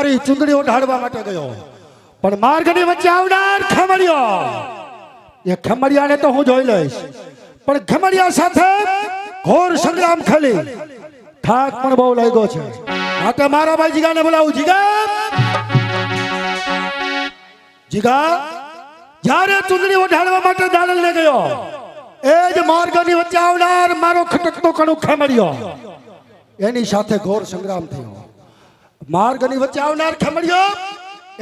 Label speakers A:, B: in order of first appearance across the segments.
A: મારી ચૂંદડીઓ ઢાળવા માટે ગયો. પણ માર્ગની વચ્ચે આવનાર ખમડિયો એ ખમડિયાને તો હું જોઈ લઈશ. પણ ખમડિયા સાથે ઘોર સંગ્રામ ખલી. થાક પણ બહુ લાગ્યો છે. માટે મારા ભાઈ જીગાને બોલાવું. જીગા! જીગા! જ્યારે ચૂંદડી ઓઢાડવા માટે દાડલને ગયો, એ જ માર્ગની વચ્ચે આવનાર મારો ખટકતો કણું ખમડિયો એની સાથે ઘોર સંગ્રામ થયો. માર્ગની વચ્ચે આવનાર ખમડિયો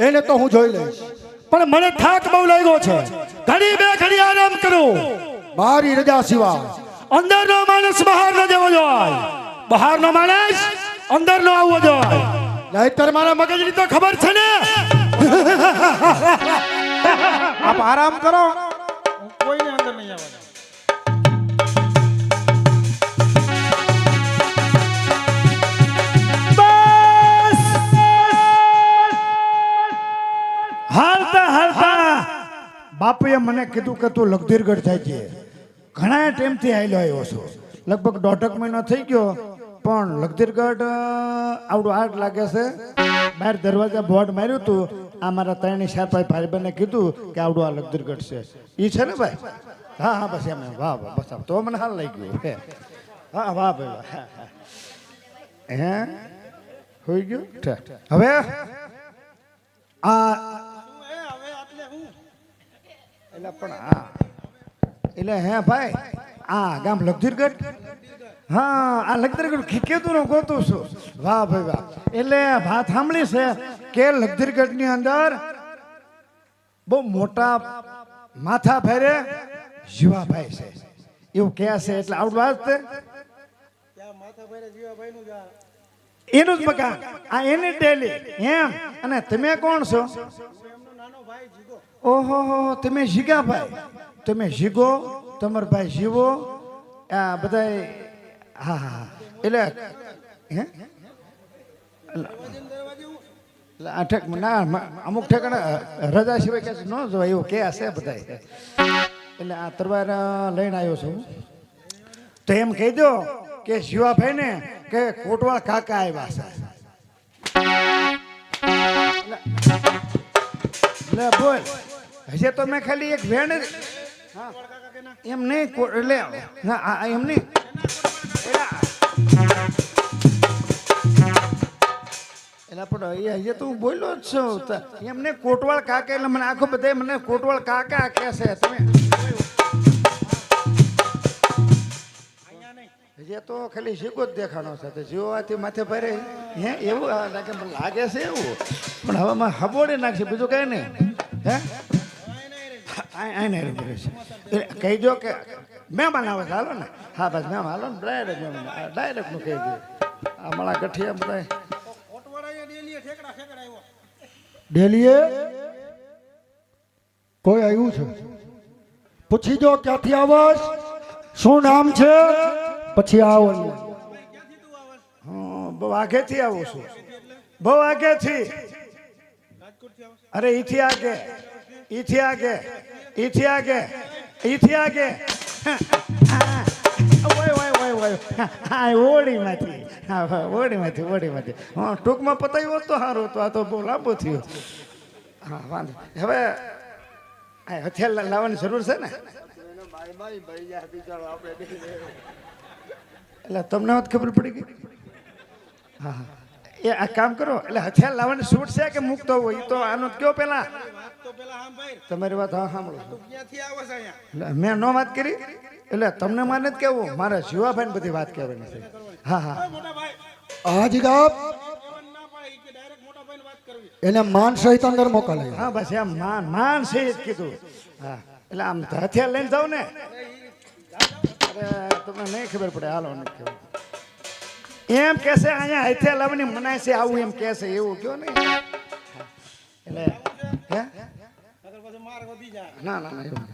A: એને તો હું જોઈ લઈશ. પણ મને થાક બહુ લાગ્યો છે. ઘડી બે ઘડી આરામ કરું. મારી રજા સિવાય અંદરનો માણસ બહાર ન જવો જોઈએ બહારનો માણસ અંદર નો આવવો જોઈએ નહીતર મારા મગજની તો ખબર છે ને?
B: આપ આરામ કરો. બાપુએ મને કીધું કે તું લગધીરગઢ જાય છે. ઘણા ટાઈમથી આવેલો આવ્યો છું. લગભગ દોઢક મહિનો થઈ ગયો, પણ લગધીરગઢ આવડું આર્ટ લાગે છે. બહાર દરવાજા બોર્ડ માર્યું હતું આ મારા ત્રણની ચાર ભાઈ ભાઈબંધને કીધું કે આવડું આ લગધીરગઢ છે. એ છે ને ભાઈ? હા હા, બસ એમ. વાહ વાહ, બસ તો મને હાલ લઈ ગયું. હે. હા વાહ, ભાઈ, વાહ. હે? હોઈ ગયું? હવે આ એટલે પણ હા એટલે હે ભાઈ, આ ગામ લગધીરગઢ હા, આ લગધીરગઢ કેતું નું ગોતું છું. વાહ ભાઈ વાહ. એટલે વાત સાંભળી છે કે લગધીરગઢની અંદર બહુ મોટા માથા ફેરે જીવાભાઈ છે. એવું કહે છે એટલે આવડું વાત? એનું જ મકાન આ એની ડેલી એમ. અને તમે કોણ છો? ઓહો, હો તમે જીગાભાઈ તમે જીગો, તમાર ભાઈ જીવો. આ બધા હા હા હા. એટલે, હે? એટલે આ ઠેક, ના અમુક ઠેકાણે રજા સિવાય કે ન જોવાય એવું કે હશે બધા એટલે આ તરવાર લઈને આવ્યો છું. તો એમ કહી દો કે શિવાભાઈ ને કે કોટવાળ કાકા આવ્યા છે. લે બોલ. હજે તો મેં ખાલી એક ભેણ. એમ નહીં એટલે એમ નહીં. એટલે પણ એ હજે તો હું બોલ્યો જ છું. એમને કોટવાળ કાકા, એટલે મને આખો બધા મને કોટવાળ કાકા કહે છે, તમે. હજે તો ખાલી શીખો જ દેખાણો છે. જીવવાથી માથે ભરે. હે, એવું લાગે છે એવું. પણ હવે માં હબોડે નાખશે, બીજું કઈ નહીં. હે? કહી દો કે મહેમાન આવે છે. હાલો ને. હા, બસ મહેમાન હાલો ને. ડાયરેક્ટ મહેમાન ડાયરેક્ટનું કહી દઉં મારા ગઠિયા બધા
A: ડેલીએ? કોઈ આવ્યું છે? પૂછી જો ક્યાંથી આવશ? શું નામ છે? પછી આવો
B: બહુ આગેથી આવું છું. બહુ આગેથી અરે ઈથી આગે ઈથી આગે ઈથી આગે ઈથી આગે. ઓળીમાંથી હા. ઓળીમાંથી ઓળીમાંથી હા ટૂંકમાં પતાવ્યું તો સારું હતું, આ તો બહુ લાંબો થયો. હા, વાંધો. હવે હથિયાર લાવવાની જરૂર છે ને? એટલે તમને વાત ખબર પડી ગઈ? હા હા. એ આ કામ કરો. એટલે હથિયાર લાવવાની છૂટ છે કે મુકતો હોય? તો આનો કયો પેલા? તમારી વાત હા સાંભળો. મેં નો વાત કરી. એટલે તમને મને જ કેવું મારે જીવાભાઈ બધી વાત કહેવાની છે. હા હા.
A: આજ ગાપ એને માન સહિત અંદર મોકલે.
B: હા બસ એમ. માન માન સહિત કીધું. હા. એટલે આમ હથિયાર લઈને જાવ ને. અરે તમને નહીં ખબર પડે. હાલો નહીં ખબર એમ કેસે અહીંયા હાથે લાવવાની મનાય છે આવું એમ કહેશે એવું કયો ને એટલે હે? ના ના એવું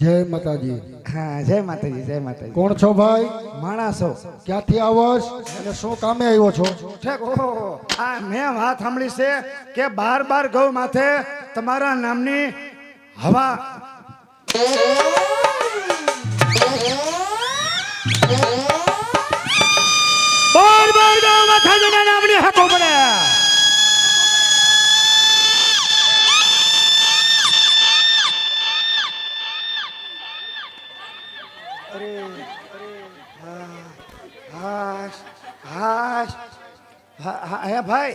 A: જય માતાજી.
B: હા જય માતાજી જય માતાજી.
A: કોણ છો ભાઈ?
B: માણસો
A: ક્યાંથી આવો અને શું કામે આવ્યો છો?
B: ઠેક ઓહો આ મેં વાત સાંભળી છે કે બાર બાર ગૌ માથે તમારા નામની હવા.
A: બાર બાર માથાજીના નામની હાકો પડે
B: હાશ હાશ હા હા હે ભાઈ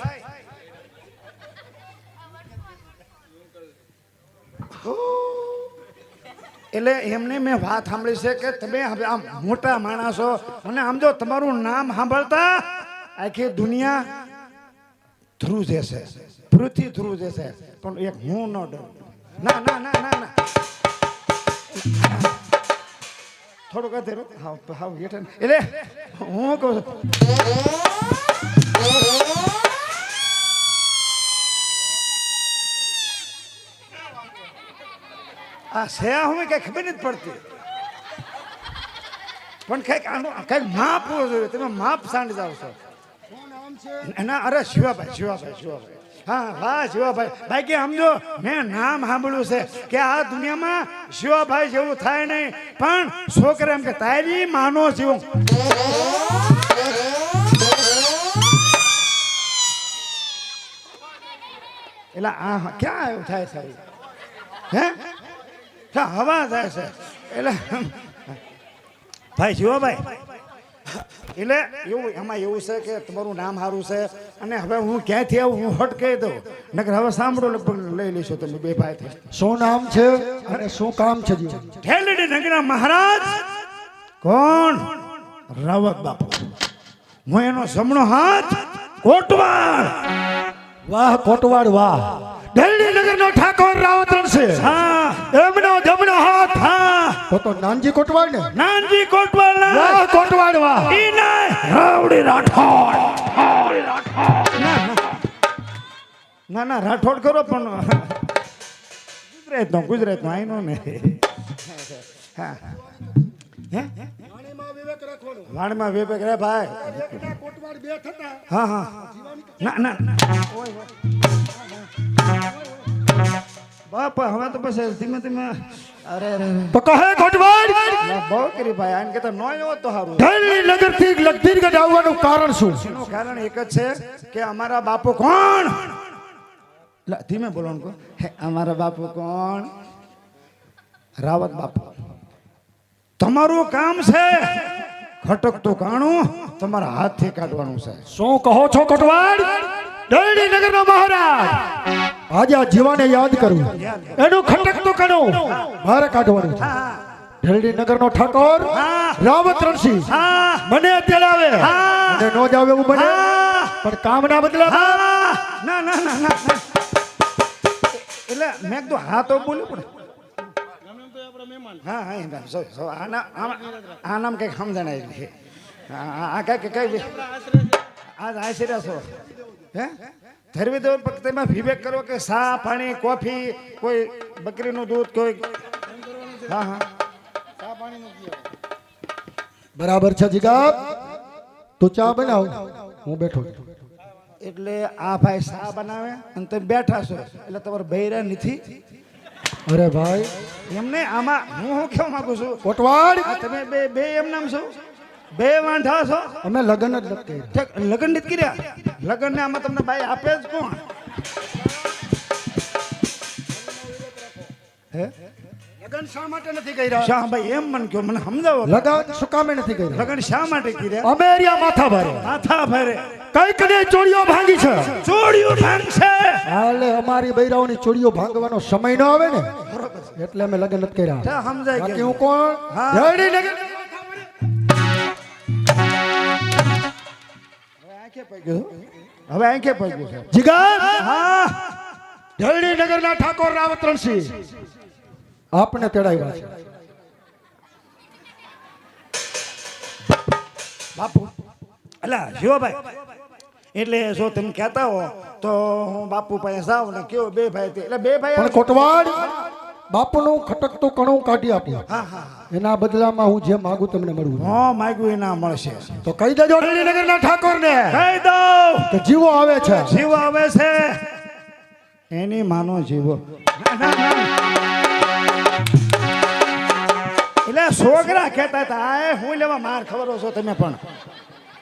B: હો. એટલે એમને મેં વાત સાંભળી છે કે તમે હવે આમ મોટા માણસો અને આમ જો તમારું નામ સાંભળતા આખી દુનિયા થ્રુ જશે, પૃથ્વી થ્રુ જશે. પણ એક હું ન ડર. ના ના ના ના ના. થોડુંક અધેરું હા હા એટલે હું કહું છું. આ સયા હું કઈ ખબર નથી પડતી. પણ કંઈક આનું કંઈક માપ જોઈએ. તમે માપ સાંડ જાવ છો. ના અરે શિવાભાઈ શિવાભાઈ શિવાભાઈ. હા વાહ શિવાભાઈ. ભાઈ કે સમજો મેં નામ સાંભળ્યું છે કે આ દુનિયામાં શિવાભાઈ જેવું થાય નહીં, પણ છોકરા એમ કે, તારી માનો જેવું. એટલે આ ક્યાં એવું થાય સાહેબ? હે? હવા થાય છે. એટલે ભાઈ શિવાભાઈ એટલે એવું એમાં એવું છે કે તમારું નામ સારું છે અને હવે હું ક્યાંથી આવું હું હટ કહી દઉં. નકર હવે સાંભળો લગભગ લઈ લેશો તમે બે ભાઈ થઈ.
A: શું નામ છે અને શું કામ છે
B: ઠેલડી નગરા મહારાજ. કોણ? રાવત બાપુ. હું એનો જમણો હાથ કોટવાડ
A: વાહ કોટવાડ વાહ. ઠેલડી નગરનો ઠાકોર રાવત છે.
B: હા
A: એમનો જમણો હાથ
B: હા
A: તો તો નાનજી કોટવાડ ને
B: નાનજી કોટવાડ ના
A: વાહ કોટવાડ વાહ
B: ઈ ના રાવડી રાઠોડ. ના ના. ના ના રાઠોડ કરો પણ ગુજરાતનો ગુજરાતનો આઈનો ને. હા. હે? વાણમાં વિવેક રે ભાઈ. હા હા. ના ના ના. ઓય. બાપા હવે તો પછી ધીમે ધીમે અરે અરે.
A: તો કહે કોટવાડ
B: બહુ કરી ભાઈ આને તો નો એવો તો હારું.
A: દિલ્હી નગરથી લગધીરગઢ આવવાનું કારણ શું?
B: એનું કારણ એક જ છે કે અમારા બાપુ કોણ? ધીમે બોલવાનું કો. હે, અમારા બાપુ કોણ? રાવત બાપુ. તમારું કામ છે ખટકતું કાણું તમારા હાથથી કાઢવાનું છે.
A: શું કહો છો કોટવાડ દિલ્હી નગરનો મહારાજ! આજે આ જીવાને યાદ કરું એનું ખટક તો કરો મારે કાઢવાનું છે
B: હા
A: નગર નગરનો ઠાકોર. રાવત રણસિંહ મને અત્યારે
B: હા.
A: મને નો જાવ એવું બને. પણ કામ ના બદલા
B: ના ના ના ના ના. એટલે મેં કીધું, હા તો બોલ્યું પણ હા હા આ નામ આ કંઈક સમજણાય છે આ આ કંઈક કઈ આજ આશીર્વાદ હે ધરવી દો પણ તેમાં વિવેક કરો કે સા પાણી કોફી કોઈ બકરીનું દૂધ કોઈ હા હા.
A: બરાબર છે જીગા તો ચા બનાવ. હું બેઠો.
B: એટલે આ ભાઈ સા બનાવે અને તમે બેઠા છો. એટલે તમારે બૈરા નથી.
A: અરે ભાઈ.
B: એમને આમાં હું શું કહેવા માંગુ છું?
A: કોટવાડ?
B: તમે બે બે એમ નામ છો? બે વાંઢા છો?
A: અમે લગ્ન જ નથી
B: લગ્ન નથી કર્યા? લગ્ન ને આમાં તમને ભાઈ આપે જ કોણ? હે?
A: લગ્ન શા માટે નથી કર્યા?
B: શા ભાઈ એમ મને કહો મને સમજાવો.
A: લગ્ન શું કામે નથી કર્યા?
B: લગ્ન શા માટે કર્યા?
A: અમે એરિયા માથા ભરે.
B: માથા ભરે.
A: કંઈક ને ચોરીઓ ભાંગી છે.
B: ચોડિયું ભાંગશે.
A: હાલે અમારી બૈરાઓની ચોરીઓ ભાંગવાનો સમય ન આવે ને. એટલે અમે લગ્ન નથી કર્યા.
B: સમજાય કે
A: હું કોણ. નગર
B: હવે આંખે પગ્યું છે
A: જીગર?
B: હા.
A: જયડી નગરના ઠાકોર રાવત રણસિંહ આપને તેડાવ્યા છે.
B: બાપુ. અલા જીવાભાઈ. એટલે જો તમે કહેતા હો તો હું બાપુ પાસે જાઉં ને કેવો બે ભાઈ તે- એટલે બે ભાઈ
A: પણ કોટવાડ? બાપુનું ખટકતું કણું કાઢી
B: આપું
A: એના બદલામાં હું જે માંગુ તમને મળવું
B: હા માગ્યું એના મળશે
A: તો કહી દેજો નગરના ઠાકોરને
B: કહી દો
A: કે જીવો આવે છે
B: જીવો આવે છે એની માનો જીવો. એટલે છોકરા કહેતા હતા આ હું લેવા માર ખબર છો તમે પણ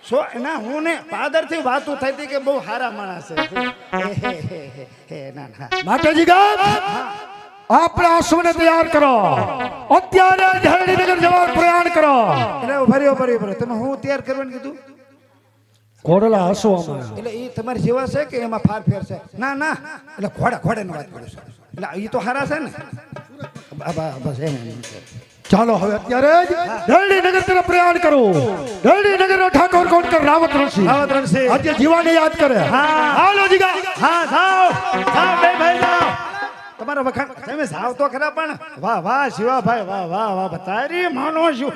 B: સો ના હું ને પાદરથી વાતો થઈ હતી કે બહુ સારા માણસ છે ના ના
A: માતાજી ગામ આપણા અશ્વને તૈયાર કરો. અત્યારે ઝરડીનગર જવા પ્રયાણ કરો.
B: એટલે ભર્યો ભર્યો ભર્યો તમે હું તૈયાર કરવાનું કીધું?
A: ઘોડલા હસો અમારા.
B: એટલે એ તમારી જેવા છે કે એમાં ફાર ફેર છે? ના ના. એટલે ઘોડા ઘોડાની વાત કરું છું. એટલે એ તો સારા છે ને. બસ એમ.
A: ચાલો હવે અત્યારે જ ઝરડીનગર તરફ પ્રયાણ કરો. ઝરડીનગર નો ઠાકોર કોણ કર? રાવત રણસિંહ.
B: રાવત રણસિંહ.
A: આજે જીવાને યાદ કરે.
B: હા.
A: હાલો જીગા.
B: હા સાવ સાવ બે ભાઈ તમારો વખાણ તમે સાવ તો ખરા, પણ વાહ વાહ, શિવાભાઈ, વાહ વાહ વાહ બતારી માનો છું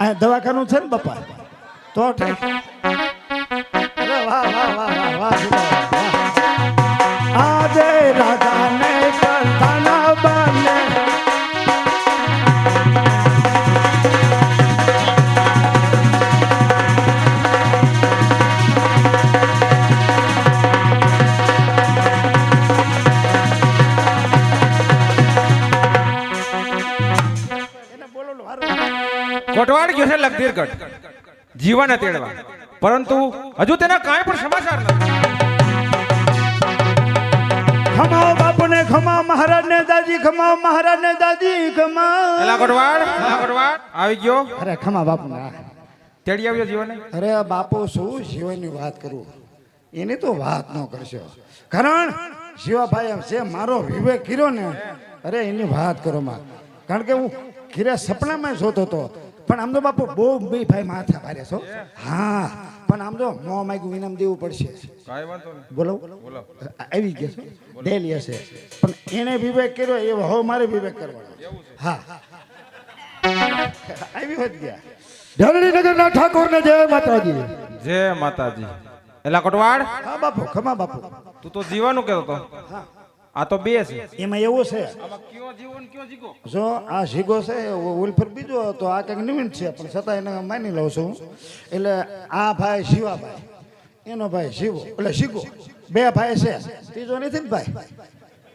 B: આ દવાખાનું છે ને, બાપા? તો આજે
C: કોટવાડ ગયો છે લગધીરગઢ જીવન તેડવા. પરંતુ હજુ તેના કાંઈ પણ સમાચાર નથી.
B: ખમાઓ બાપુને ખમાઓ મહારાજને દાદી ખમાઓ મહારાજને દાદી ખમાઓ.
C: એલા કોટવાડ એલા કોટવાડ આવી ગયો?
B: અરે ખમા બાપુને હા.
C: તેડી આવ્યો જીવન
B: અરે બાપુ શું શિવાની વાત કરું? એની તો વાત ન કરશો. કારણ શિવાભાઈ એમ છે મારો વિવેક કર્યો ને અરે એની વાત કરો માં. કારણ કે હું ખીરા સપનામાં જોતો હતો. પણ આમ તો બાપુ બહુ બે ભાઈ માથા ભારે છો હા. પણ આમ તો મો માગ્યું ઇનામ દેવું પડશે.
C: કાંઈ વાંધો નહીં.
B: બોલો. આવી ગયા છે. ડેલી હશે. પણ એને વિવેક કર્યો એ હવે મારે વિવેક કરવાનો હા. આવી હોત ગયા.
A: ઝરડીનગર ના ઠાકોર ને જય માતાજી.
C: જય માતાજી. એલા કોટવાડ?
B: હા બાપુ ખમા બાપુ.
C: તું તો જીવાનું કહેતો હતો. આ તો બે છે.
B: એમાં એવું છે.
C: આમાં કયો જીવન કયો જીગો?
B: જો આ શીગો છે ઉલ્ફર બીજો હતો આ કંઈક નવીન છે પણ છતાં એને માની લઉં છું. એટલે આ ભાઈ શિવાભાઈ એનો ભાઈ શિવો એટલે શીગો. બે ભાઈ છે. ત્રીજો નથી ને ભાઈ?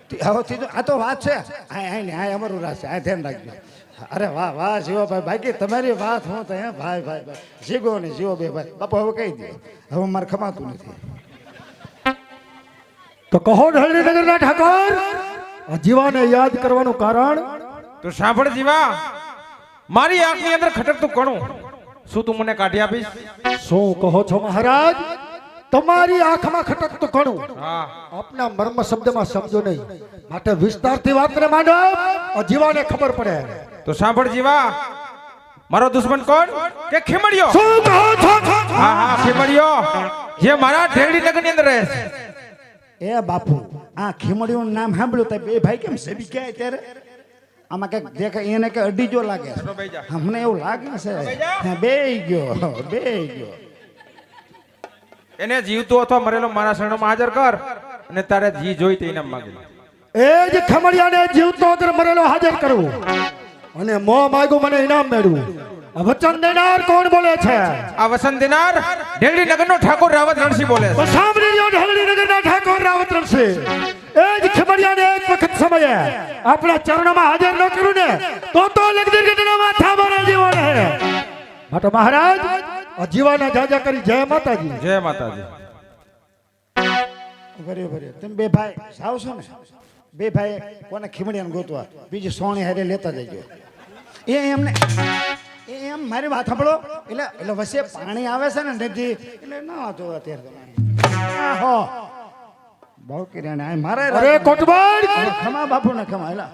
B: તી- હવે ત્રીજો આ તો વાત છે. આ આ ને હા અમારું રાજ છે આ ધ્યાન રાખજો. અરે વાહ વાહ શિવાભાઈ બાકી તમારી વાત હું તો હે ભાઈ ભાઈ ભાઈ. જીગો ને જીવો બે ભાઈ. બાપુ હવે કહી દે. હવે મારે ખમાતું નથી.
A: તો કહો ઝરડીનગર ના ઠાકોર આ જીવાને યાદ કરવાનું કારણ?
C: તો સાંભળ જીવા મારી આંખની અંદર ખટકતું કણું. શું તું મને કાઢી આપીશ?
A: શું કહો છો મહારાજ? તમારી આંખમાં ખટકતું
C: કણું.
A: આપના મર્મ શબ્દમાં સમજો નહીં. માટે વિસ્તારથી વાત ને માંડો. આ જીવાને ખબર પડે.
C: તો સાંભળ જીવા મારો દુશ્મન કોણ? કે ખીમડિયો?
A: શું કહો છો?
C: હા હા ખીમડિયો. જે મારા ઢેરડી નગરની અંદર રહે છે.
B: એ બાપુ આ ખીમડીયું નામ સાંભળ્યું તો બે ભાઈ કેમ સેબી ક્યાં ત્યારે? આમાં કંઈક દેખાય એને કે અડીજો લાગે. અમને એવું લાગે છે. બે ગયો બે ગયો.
C: એને જીવતો અથવા મરેલો મારા શરણોમાં હાજર કર અને તારે જી જોઈ તે ઇનામ માંગી
A: એ જ ખમડિયાને જીવતો મરેલો હાજર કરવું. અને મો માગ્યું મને ઇનામ મેળવું. વચન દેનાર કોણ બોલે છે?
C: આ વસંત દિનાર ઢેરડી નગરનો ઠાકોર રાવત રણસિંહ બોલે
A: તો
C: છે.
A: સાંભળી લ્યો ઢગલીનગરના ઠાકોર રાવત રણસિંહ એ જ ખમડિયાને એક વખત સમયે આપણા ચરણોમાં હાજર ન કરું ને તો તો લગદીર્ઘટના માથા મારા જેવો રહે માટે મહારાજ જીવાના જાજા કરી જય માતાજી.
C: જય માતાજી.
B: ભર્યો ભર્યો. તમે બે ભાઈ સાવશો ને? બે ભાઈ કોને ખીમડિયાને ગોતવા? બીજી સોણી હારે લેતા જજો. એ એમને એમ મારી વાત સાંભળો. એટલે એટલે વચ્ચે પાણી આવે છે ને નદી એટલે ના વાંચો અત્યારે તમારે. આહો. બહુ કિરણ. મારે
A: અરે કોટબડ!
B: ખમા બાપુ ને ખમા એલા.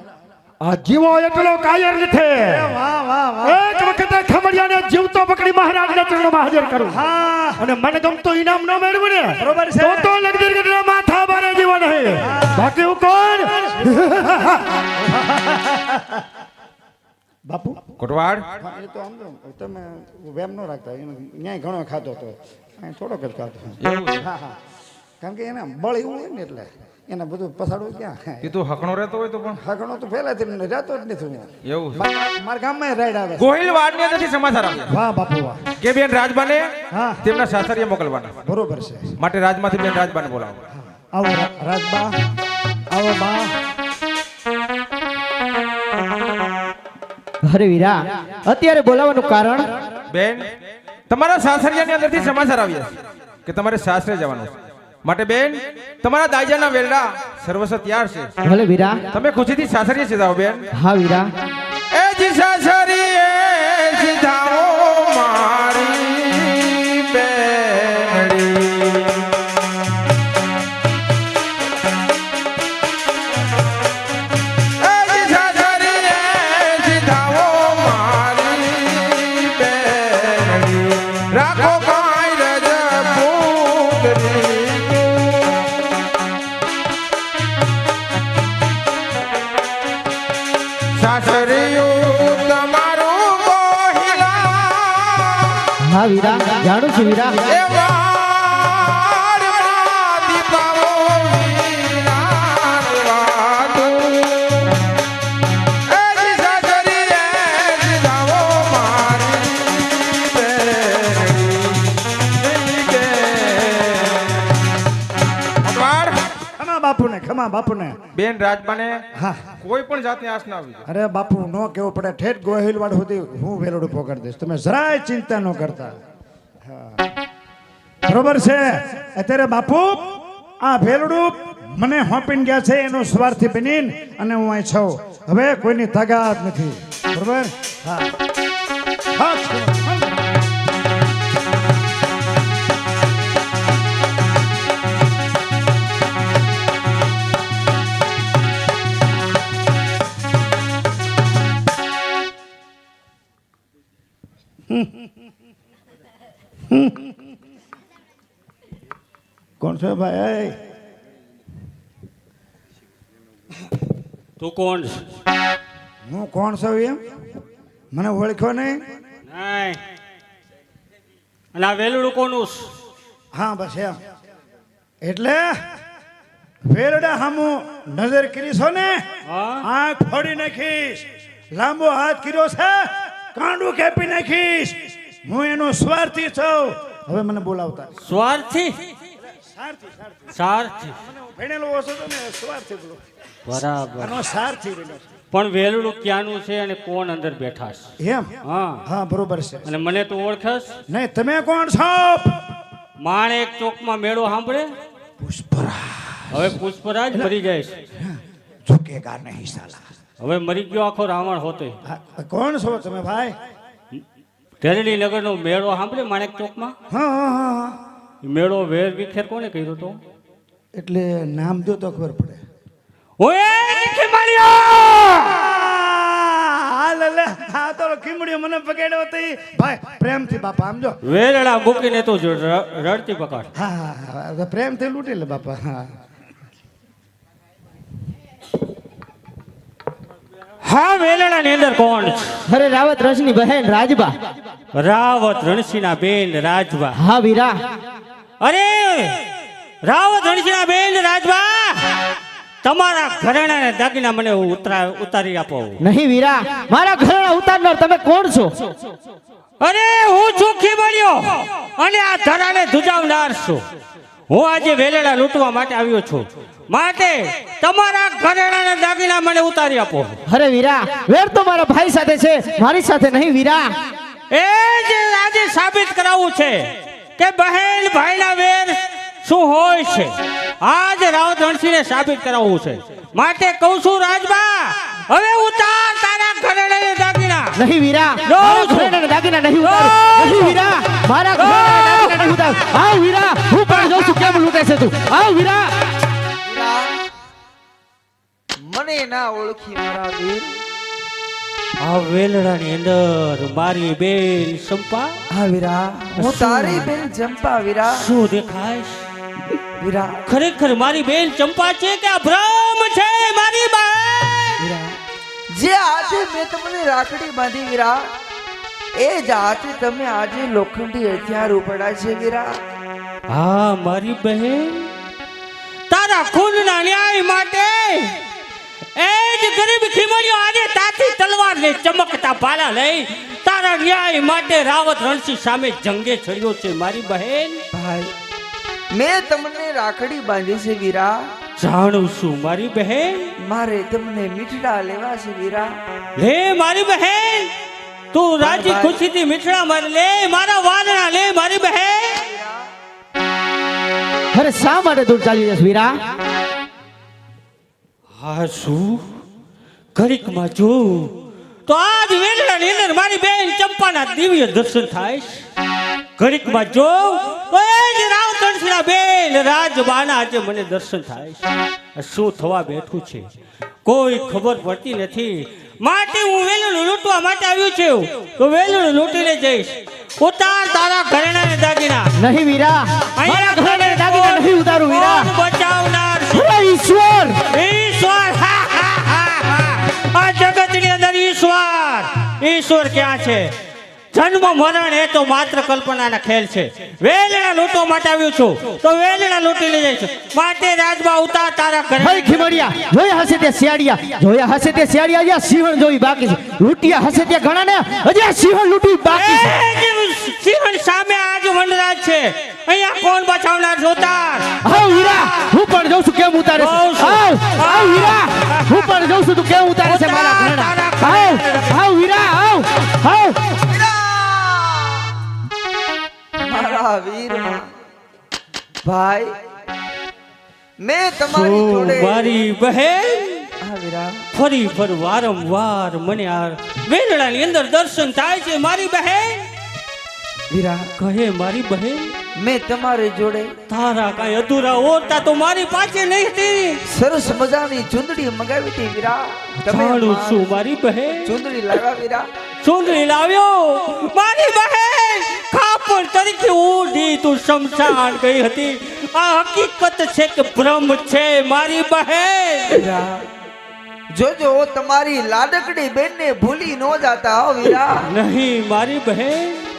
A: આ જીવો એટલો કાયર નથી.
B: વાહ વાહ વાહ.
A: એક વખતે ખમડિયાને જીવતો પકડી મહારાજના ચરણોમાં હાજર કરું.
B: હા.
A: અને મને ગમતો ઇનામ ન મેળવું ને
B: બરોબર છે.
A: તો તો લગદીર્ઘટના માથા બારે જીવો નહીં બાકી હું કોણ?
B: બાપુ?
C: કોટવાડ
B: એ તો આમ તમે વેમ ન રાખતા એને ન્યાય ઘણો ખાતો હતો અહીં થોડોક જ ખાતો હા હા. કારણ કે એને બળ એવું હોય ને એટલે એને બધું પસાડવું ક્યાં?
C: એ તો હકણો રહેતો હોય તો પણ.
B: હકણો તો પહેલાથી જ રહેતો જ નથી
C: એવું
B: મારા ગામમાં રાઈડ આવે. છે.
C: ગોહિલ વાડની અંદરથી સમાચાર આવે.
B: વાહ બાપુ વાહ.
C: કે બેન રાજબાને
B: હા.
C: તેમના સાસરીએ મોકલવાના.
B: બરોબર છે.
C: માટે રાજમાંથી બેન રાજબાને બોલાવો.
B: આવો રાજબા આવો બા.
D: અરે વીરા અત્યારે બોલાવવાનું કારણ?
C: બેન તમારા સાસરિયાની અંદરથી સમાચાર આવ્યા છે કે તમારે સાસરે જવાનું છે. માટે બેન તમારા દાયજાના વેલડા સર્વસ્વ તૈયાર છે.
D: ભલે વીરા.
C: તમે ખુશીથી સાસરીએ સીધાઓ બેન.
D: હા વીરા.
C: એ જી સાસરીએ
B: ખમા બાપુને ખમા બાપુને.
C: બેન રાજબાને
B: હા.
C: કોઈ પણ જાતની આશ ના આવી
B: અરે બાપુ ન કેવો પડે. ઠેઠ ગોહિલ વાળ સુધી હું વેલોડું કરી દઈશ. તમે જરાય ચિંતા ન કરતા. હા. બરોબર છે? અત્યારે બાપુ, આ ભેલડું મને હોપીને ગયા છે, એનો સ્વાર્થી બનીને અને હું અહીં છું. હવે કોઈની તાકાત નથી. બરોબર? હા. હા કોણ છે ભાઈ?
E: તું કોણ
B: હું કોણ છું એમ? મને ઓળખ્યો નહીં?
E: નહીં. અને આ વેલુડું કોનું
B: હા બસ એમ. એટલે વેરડા હામું નજર કરીશો ને? આંખ ફોડી નાખીશ. લાંબો હાથ કર્યો છે. કાંડું કેપી નાખીશ. હું એનો સ્વાર્થી છું. હવે મને બોલાવતા.
E: સ્વાર્થી?
B: સારથી ભણેલો ઓછો તો ને સ્વાર્થી બોલો.
E: બરાબર.
B: આનો સારથી બોલો.
E: પણ વેલુડું ક્યાંનું છે અને કોણ અંદર બેઠા છે?
B: એમ?
E: હા.
B: હા બરોબર છે.
E: અને મને તો ઓળખસ?
B: નહીં તમે કોણ છો?
E: માણેક ચોકમાં મેળો સાંભળે?
B: પુષ્પરા
E: હવે પુષ્પરાજ મરી જાય છે.
B: ઝુકેગા નહીં સાલા.
E: હવે મરી ગયો આખો રાવણ હોતે.
B: કોણ છો તમે ભાઈ?
E: ધેરડી નગરનો મેળો સાંભળે માણેક ચોકમાં?
B: હા હા હા.
E: મેળો વેર વિખેર કોને કર્યો તો?
B: એટલે નામ જો તો ખબર પડે.
E: ઓએ ખીમાળિયા!
B: હાલ લે હા તો ખીમડીઓ મને પકડ્યો હતી ભાઈ પ્રેમથી બાપા આમ જો.
E: વેરડા મૂકીને તું જ ર- રડતી પકડ.
B: હા હા પ્રેમથી લૂંટી લે બાપા હા.
E: હા વેલણાની અંદર કોણ
D: અરે રાવત રણસિંહ બહેન રાજબા.
E: રાવત રણસીના બેન રાજબા.
D: હા વીરા.
E: અરે રાવ રણસીના બેન રાજવા તમારા ઘરેણાને દાગીના મને ઉતરા ઉતારી આપો.
D: નહીં વીરા મારા ઘરેણા ઉતારનાર તમે કોણ છો?
E: અરે હું ચોખ્ખી બન્યો અને આ ધરાને ધુજાવનાર છું. હું આજે વેલેડા લૂંટવા માટે આવ્યો છું. માટે તમારા ઘરેણાના દાગીના મને ઉતારી આપો.
D: અરે વીરા વેર તો મારા ભાઈ સાથે છે મારી સાથે નહીં વીરા.
E: એ જ આજે સાબિત કરાવવું છે. કે બહેન ભાઈના વેર શું હોય છે? આજ રાવત હણસીને સાબિત કરાવવું છે. માટે કહું છું રાજબા હવે ઉતાર તારા ઘરેણાના દાગીના.
D: નહીં વીરા
E: જો
D: મારા દાગીના નહીં ઉતારું. નહીં વીરા મારા ઘરેણાના દાગીના નહીં ઉતારું. આવ વીરા હું પણ જોઉં છું કેમ લૂટે છે તું. આવ વીરા
F: મને ના ઓળખી મારા વીર.
E: આ વેલડાની અંદર મારી બેન ચંપા
F: હા વીરા. હું તારી બેન ચંપા વીરા.
E: શું દેખાય?
F: વીરા.
E: ખરેખર મારી બેન ચંપા છે કે આ ભ્રમ છે મારી બેન
F: જે આજે મેં તમને રાખડી બાંધી વીરા એ જ આજે તમે આજે લોખંડી હથિયાર ઉપડા છે વીરા.
E: હા મારી બહેન. તારા ખૂનના ન્યાય માટે એ જ ગરીબ ખીમડીઓ આજે તાથી તલવાર ને ચમકતા ભાલા લઈ તારા ન્યાય માટે રાવત રણસિંહ સામે જંગે ચડ્યો છે મારી બહેન.
F: ભાઈ મેં તમને રાખડી બાંધી છે વીરા.
E: જાણું છું મારી બહેન.
F: મારે તમને મીઠડા લેવા છે વીરા.
E: લે મારી બહેન. તું રાજી ખુશીથી મીઠડા માર લે મારા વાદણા લે મારી બહેન.
D: અરે શા માટે દૂર ચાલી જશ વીરા?
E: હા શું ઘડીકમાં જોઉં તો આજ વેલણાની અંદર મારી બેન ચંપાના દિવ્ય દર્શન થાય. ઘડીકમાં જોઉં તો એ જ રાવ તણસના બેન રાજબાના આજે મને દર્શન થાય શું થવા બેઠું છે? કોઈ ખબર પડતી નથી. માટે હું વેલું લૂંટવા માટે આવ્યું છું. તો વેલું લૂંટીને જઈશ. ઉતાર તારા ઘરેણાને દાગીના.
D: નહીં વીરા. મારા ઘરે દાગીના નહીં ઉતારું વીરા. અરે ઈશ્વર?
E: ઈશ્વર હા, હા, હા, હા. આ જગતની અંદર ઈશ્વર. ઈશ્વર ક્યાં છે? જન્મ મરણ એ તો માત્ર કલ્પનાના ખેલ છે. વેલણા લૂંટવા માટે આવ્યું છું. તો વેલણા લૂંટી લઈ જઈશ માટે રાજબા ઉતાર તારા ઘરે
D: હઈ ખીમડિયા જોયા હશે તે શિયાળિયા? જોયા હશે તે શિયાળિયા જ્યાં સિંહણ જોઈ બાકી છે. લૂંટિયા હશે તે ઘણા ને? હજી સિંહણ લૂંટી બાકી છે.
E: સિંહણ સામે આજ વનરાજ છે. અહીંયા કોણ બચાવનાર છે ઉતાર
D: આવ હીરા હું પણ જોઉં છું કેમ ઉતારે છે. આવ આવ હીરા હું પણ જોઉં છું તું કેમ ઉતારે છે મારા ઘરેણા આવ આવ હીરા આવ આવ
F: મારા વીર ભાઈ મેં તમારી જોડે
E: મારી બહેન ફરી ફર વારંવાર મને આ વેલણાની અંદર દર્શન થાય છે મારી બહેન?
F: વીરા.
E: કહે મારી બહેન?
F: મેં તમારી જોડે
E: તારા કાંઈ અધૂરા ઓરતા તો મારી પાસે નહીં હતી.
F: સરસ મજાની ચુંદડી મગાવી હતી વીરા. તમે
E: જાણું
F: મારી
E: છું મારી બહેન.
F: ચૂંદડી લાવ્યા વીરા.
E: ચુંદડી લાવ્યો? મારી બહેન ખાપર તરીકે ઊંધી તું શમશાન ગઈ હતી. આ હકીકત છે કે ભ્રમ છે મારી બહેન.
F: જોજો તમારી લાડકડી બેનને ભૂલી ન જાતા હો વીરા.
E: નહીં મારી બહેન.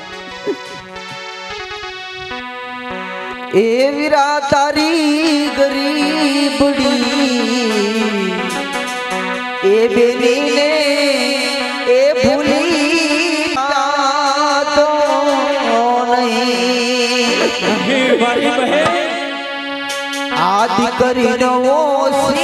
F: એ વીરા તારી ગરીબડી. એ બેનીને એ ભૂલી તો નહીં. આ દીકરીનો શિયાળો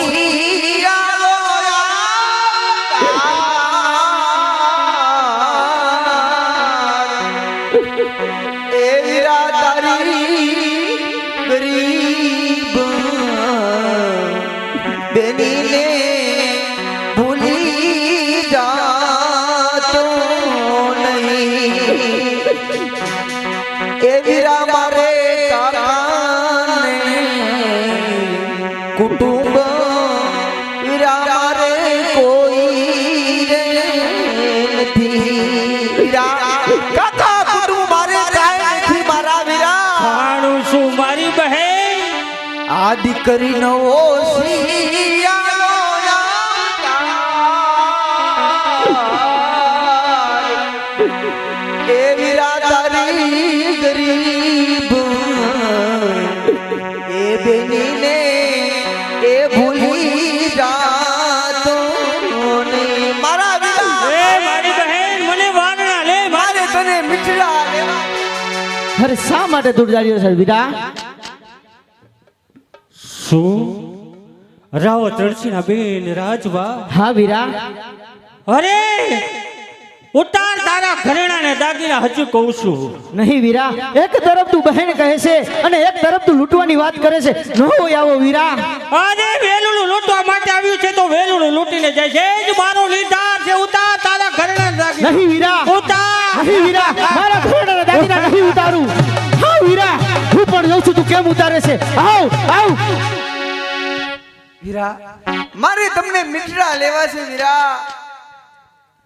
F: આ નવો આવતા. એ તારી ગરીબ. એ ભૂલી જાતો. મારા
E: એ મારી બહેન મને વારણા લે
F: મારે તને મીઠડા લેવા.
D: શા માટે દૂર ચાલી જશ વીરા
E: શું રાવત રણસીના બેન રાજવા.
D: હા વીરા.
E: અરે ઉતાર તારા ઘરેણા ને દાગીના હજુ કહું છું.
D: નહીં વીરા. એક તરફ તું બહેન કહે છે અને એક તરફ તું લૂંટવાની વાત કરે છે. ન હોય આવો વીરા.
E: અરે વેલુડું લૂંટવા માટે આવ્યું છે તો વેલુડું લૂંટીને જાય છે. જ મારો લીધાર છે. ઉતાર તારા ઘરેણા દાગીના.
D: નહીં વીરા.
E: ઉતાર.
D: નહીં વીરા. મારા ઘરેણા દાગીના નહીં ઉતારું. હા વીરા. હું પણ જોઉં છું તું કેમ ઉતારે છે? આવ આવ.
F: વીરા મારે તમને મીઠડા લેવા છે વીરા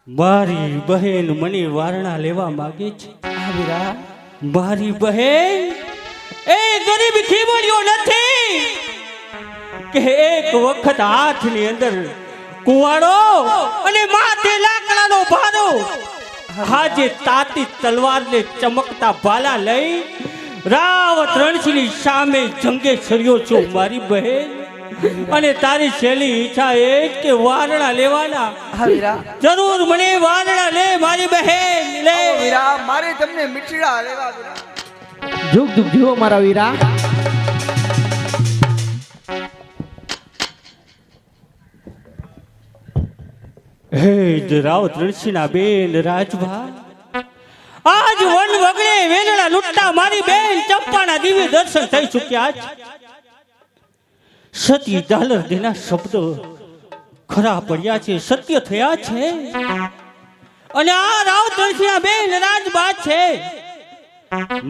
E: મારી બહેન મને વારણા લેવા માંગે છે.
F: આ વીરા
E: મારી બહેન એ ગરીબ ખીમડીઓ નથી. કે એક વખત હાથની અંદર કુવાડો અને માથે લાકડાનો ભારો આજે તાતી તલવારને ચમકતા ભાલા લઈ રાવ ત્રણસની સામે જંગે સર્યો છો મારી બહેન. અને તારી છેલ્લી ઈચ્છા એ કે વારણા લેવાના. જરૂર મને વારણા લે મારી બહેન લે.
F: વીરા મારે તમને મીઠડા લેવા
D: જુગ જુગ જીવો મારા વીરા.
E: હે જરાવ ત્રણસીના બેન રાજભા આજ વન વગડે વેલણા લૂટતા મારી બેન ચંપાના દિવ્ય દર્શન થઈ ચૂક્યા છે. સતી ઝાલર દેના શબ્દો ખરા પડ્યા છે, સત્ય થયા છે. અને આ રાવ તુલસીના બેન રાજબા છે.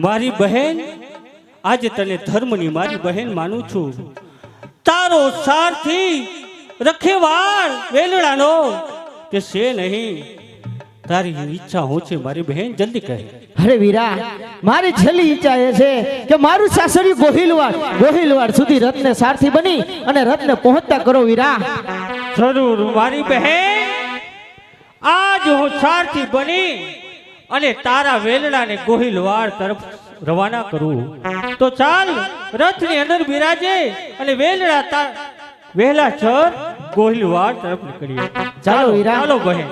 E: મારી બહેન, આજે તને ધર્મની મારી બહેન માનું છું. તારો સારથી રખેવાળ વેલડાનો કે છે નહીં. તારી ઈચ્છા હું છે મારી બહેન જલ્દી કહે.
D: અરે વીરા મારી છેલ્લી ઈચ્છા એ છે કે મારું સાસરિયું ગોહિલવાડ ગોહિલવાડ સુધી રત્ને સારથી બની અને રત્ને પહોંચતા કરો વીરા.
E: જરૂર મારી બહેન. આજ હું સારથી બની અને તારા વેલડાને ગોહિલવાડ તરફ રવાના કરું. તો ચાલ રથની અંદર બિરાજે અને વેલડા તાર વહેલા છ ગોહિલવાડ તરફ નીકળીએ.
D: ચાલો વીરા.
E: ચાલો બહેન.